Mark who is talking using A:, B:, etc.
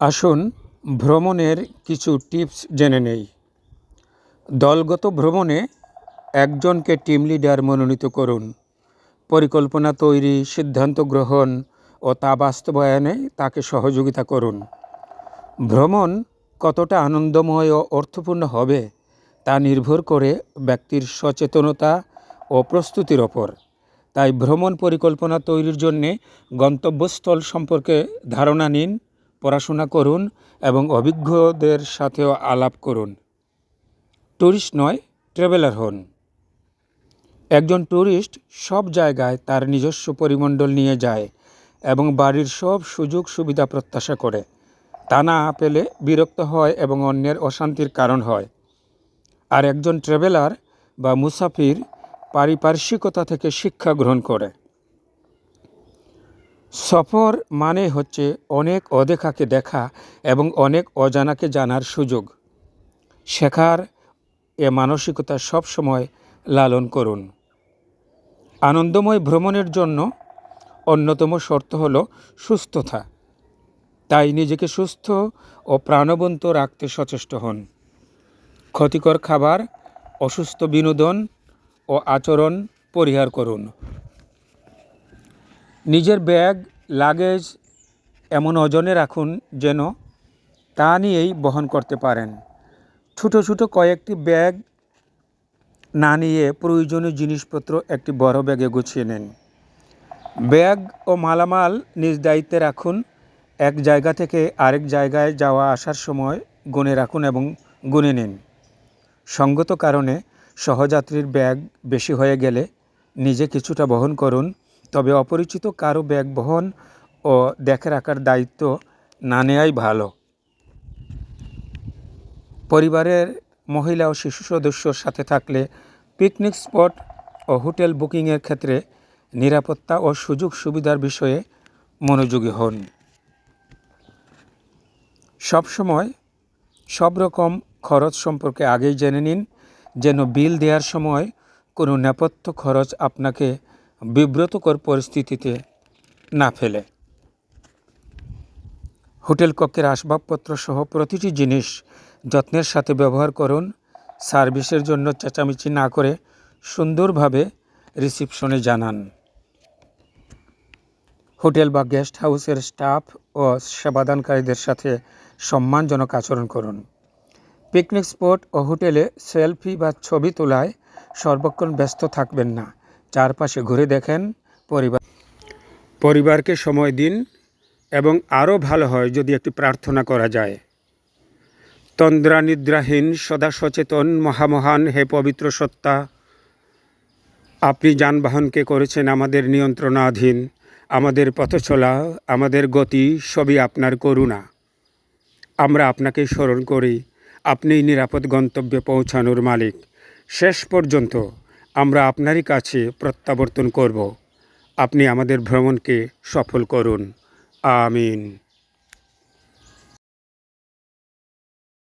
A: আসুন ভ্রমণের কিছু টিপস জেনে নেই। দলগত ভ্রমণে একজনকে টিম লিডার মনোনীত করুন। পরিকল্পনা তৈরি, সিদ্ধান্ত গ্রহণ ও তা বাস্তবায়নে তাকে সহযোগিতা করুন। ভ্রমণ কতটা আনন্দময় ও অর্থপূর্ণ হবে তা নির্ভর করে ব্যক্তির সচেতনতা ও প্রস্তুতির ওপর। তাই ভ্রমণ পরিকল্পনা তৈরির জন্যে গন্তব্যস্থল সম্পর্কে ধারণা নিন। পড়াশোনা করুন এবং অভিজ্ঞদের সাথেও আলাপ করুন। ট্যুরিস্ট নয়, ট্রাভেলার হন। একজন ট্যুরিস্ট সব জায়গায় তার নিজস্ব পরিমণ্ডল নিয়ে যায় এবং বাড়ির সব সুযোগ সুবিধা প্রত্যাশা করে। তা না পেলে বিরক্ত হয় এবং অন্যের অশান্তির কারণ হয়। আর একজন ট্রাভেলার বা মুসাফির পারিপার্শ্বিকতা থেকে শিক্ষা গ্রহণ করে। সফর মানে হচ্ছে অনেক অদেখাকে দেখা এবং অনেক অজানাকে জানার সুযোগ। শেখার এ মানসিকতা সবসময় লালন করুন। আনন্দময় ভ্রমণের জন্য অন্যতম শর্ত হল সুস্থতা। তাই নিজেকে সুস্থ ও প্রাণবন্ত রাখতে সচেষ্ট হন। ক্ষতিকর খাবার, অসুস্থ বিনোদন ও আচরণ পরিহার করুন। নিজের ব্যাগ, লাগেজ এমন ওজনে রাখুন যেন তা নিয়েই বহন করতে পারেন। ছোটো ছোটো কয়েকটি ব্যাগ না নিয়ে প্রয়োজনীয় জিনিসপত্র একটি বড় ব্যাগে গুছিয়ে নিন। ব্যাগ ও মালামাল নিজ দায়িত্বে রাখুন। এক জায়গা থেকে আরেক জায়গায় যাওয়া আসার সময় গুনে রাখুন এবং গুনে নিন। সঙ্গত কারণে সহযাত্রীর ব্যাগ বেশি হয়ে গেলে নিজে কিছুটা বহন করুন। তবে অপরিচিত কারও ব্যাগ বহন ও দেখে রাখার দায়িত্ব না নেওয়াই ভালো। পরিবারের মহিলা ও শিশু সদস্যর সাথে থাকলে পিকনিক স্পট ও হোটেল বুকিংয়ের ক্ষেত্রে নিরাপত্তা ও সুযোগ সুবিধার বিষয়ে মনোযোগী হন। সবসময় সব রকম খরচ সম্পর্কে আগেই জেনে নিন, যেন বিল দেওয়ার সময় কোনো নেপথ্য খরচ আপনাকে বিব্রতকর পরিস্থিতিতে না ফেলে। হোটেল কক্ষের আসবাবপত্র সহ প্রতিটি জিনিস যত্নের সাথে ব্যবহার করুন। সার্ভিসের জন্য চেঁচামেচি না করে সুন্দরভাবে রিসিপশনে জানান। হোটেল বা গেস্ট হাউসের স্টাফ ও সেবাদানকারীদের সাথে সম্মানজনক আচরণ করুন। পিকনিক স্পট ও হোটেলে সেলফি বা ছবি তোলায় সর্বক্ষণ ব্যস্ত থাকবেন না। চারপাশে ঘুরে দেখেন পরিবার পরিবারকে সময় দিন এবং আরও ভালো হয় যদি একটি প্রার্থনা করা যায়। তন্দ্রা নিদ্রাহীন সদা সচেতন মহামহান হে পবিত্র সত্তা। আপনি যানবাহনকে করেছেন আমাদের নিয়ন্ত্রণাধীন, আমাদের পথচলা আমাদের গতি সবই আপনার করুণা। আমরা আপনাকে স্মরণ করি, আপনিই নিরাপদ গন্তব্যে পৌঁছানোর মালিক। শেষ পর্যন্ত আমরা আপনারই কাছে প্রত্যাবর্তন করব। আপনি আমাদের ভ্রমণকে সফল করুন। আমিন।